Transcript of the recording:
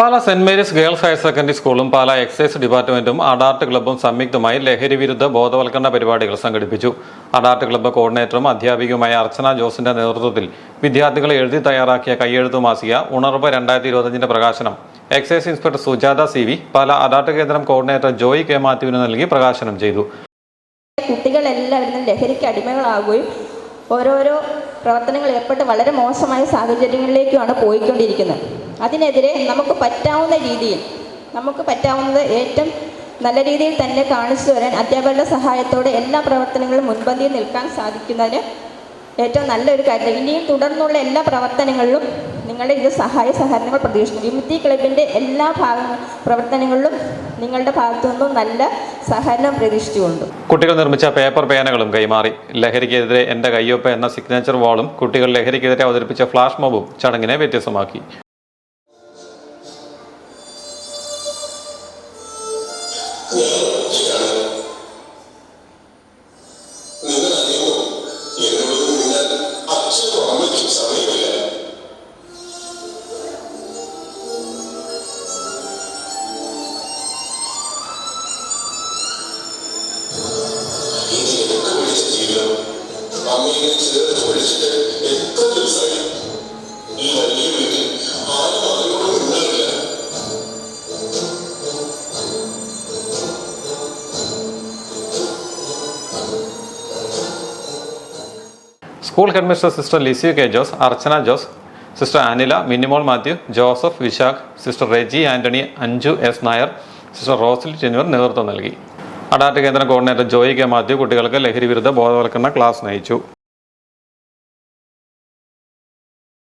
Pala saint Mary's girls higher secondary സ്കൂളും Pala excise ഡിപ്പാർട്ട്മെന്റും അഡാർട്ട് ക്ലബ്ബും സംയുക്തമായി ലഹരി വിരുദ്ധ ബോധവൽക്കരണ പരിപാടികൾ സംഘടിപ്പിച്ചു. അഡാർട്ട് ക്ലബ്ബ് കോർഡിനേറ്ററും അധ്യാപികയുമായ അർച്ചന ജോസിന്റെ നേതൃത്വത്തിൽ വിദ്യാർത്ഥികളെ എഴുതി തയ്യാറാക്കിയ കയ്യെഴുത്തു മാസിക ഉണർവ് രണ്ടായിരത്തി ഇരുപത്തഞ്ചിന്റെ പ്രകാശനം. Excise inspector Sujatha C V Pala അഡാർട്ട് കേന്ദ്രം കോർഡിനേറ്റർ ജോയി കെ മാത്യുവിന് നൽകി പ്രകാശനം ചെയ്തു. കുട്ടികളെല്ലാവരും ലഹരിക്ക് അടിമകളാകുകയും ഓരോരോ പ്രവർത്തനങ്ങൾ ഏർപ്പെട്ട് വളരെ മോശമായ സാഹചര്യങ്ങളിലേക്കുമാണ് പോയിക്കൊണ്ടിരിക്കുന്നത്. അതിനെതിരെ നമുക്ക് പറ്റാവുന്ന രീതിയിൽ നമുക്ക് പറ്റാവുന്നത് ഏറ്റവും നല്ല രീതിയിൽ തന്നെ കാണിച്ചു തരാൻ അധ്യാപകരുടെ സഹായത്തോടെ എല്ലാ പ്രവർത്തനങ്ങളും മുൻപന്തിയിൽ നിൽക്കാൻ സാധിക്കുന്നതിന് ഏറ്റവും നല്ലൊരു കാര്യം. ഇനിയും തുടർന്നുള്ള എല്ലാ പ്രവർത്തനങ്ങളിലും നിങ്ങളുടെ ഇത് സഹായ സഹകരണങ്ങൾ പ്രതീക്ഷിക്കുന്നു. വിമുക്തി ക്ലബിന്റെ എല്ലാ ഭാഗ പ്രവർത്തനങ്ങളിലും നിങ്ങളുടെ ഭാഗത്തു നിന്നും നല്ല സഹകരണം പ്രതീക്ഷിച്ചുകൊണ്ട്. കുട്ടികൾ നിർമ്മിച്ച പേപ്പർ പേനകളും കൈമാറി. ലഹരിക്കെതിരെ എന്റെ കയ്യൊപ്പ് എന്ന സിഗ്നേച്ചർ വാളും കുട്ടികൾ ലഹരിക്കെതിരെ അവതരിപ്പിച്ച ഫ്ലാഷ് മോബും ചടങ്ങിനെ വ്യത്യസ്തമാക്കി. ഞാൻ അമ്മയെ ചേർത്ത് വിളിച്ചിട്ട് എത്ര ദിവസമായി ഈ വലിയ വീട്ടിൽ ആരും ഉണ്ടാവില്ല school headmistress sister Lissy K Jose Archana Jose sister Anila Minimol Mathew Joseph Vishakh sister Reji Antony Anju S Nair sister Rosily എന്നിവർ നേതൃത്വം നൽകി. അഡാറ്റ് കേന്ദ്രം കോർഡിനേറ്റർ ജോയി കെ മാത്യു കുട്ടികൾക്ക് ലഹരി വിരുദ്ധ ബോധവൽക്കരണ ക്ലാസ് നയിച്ചു.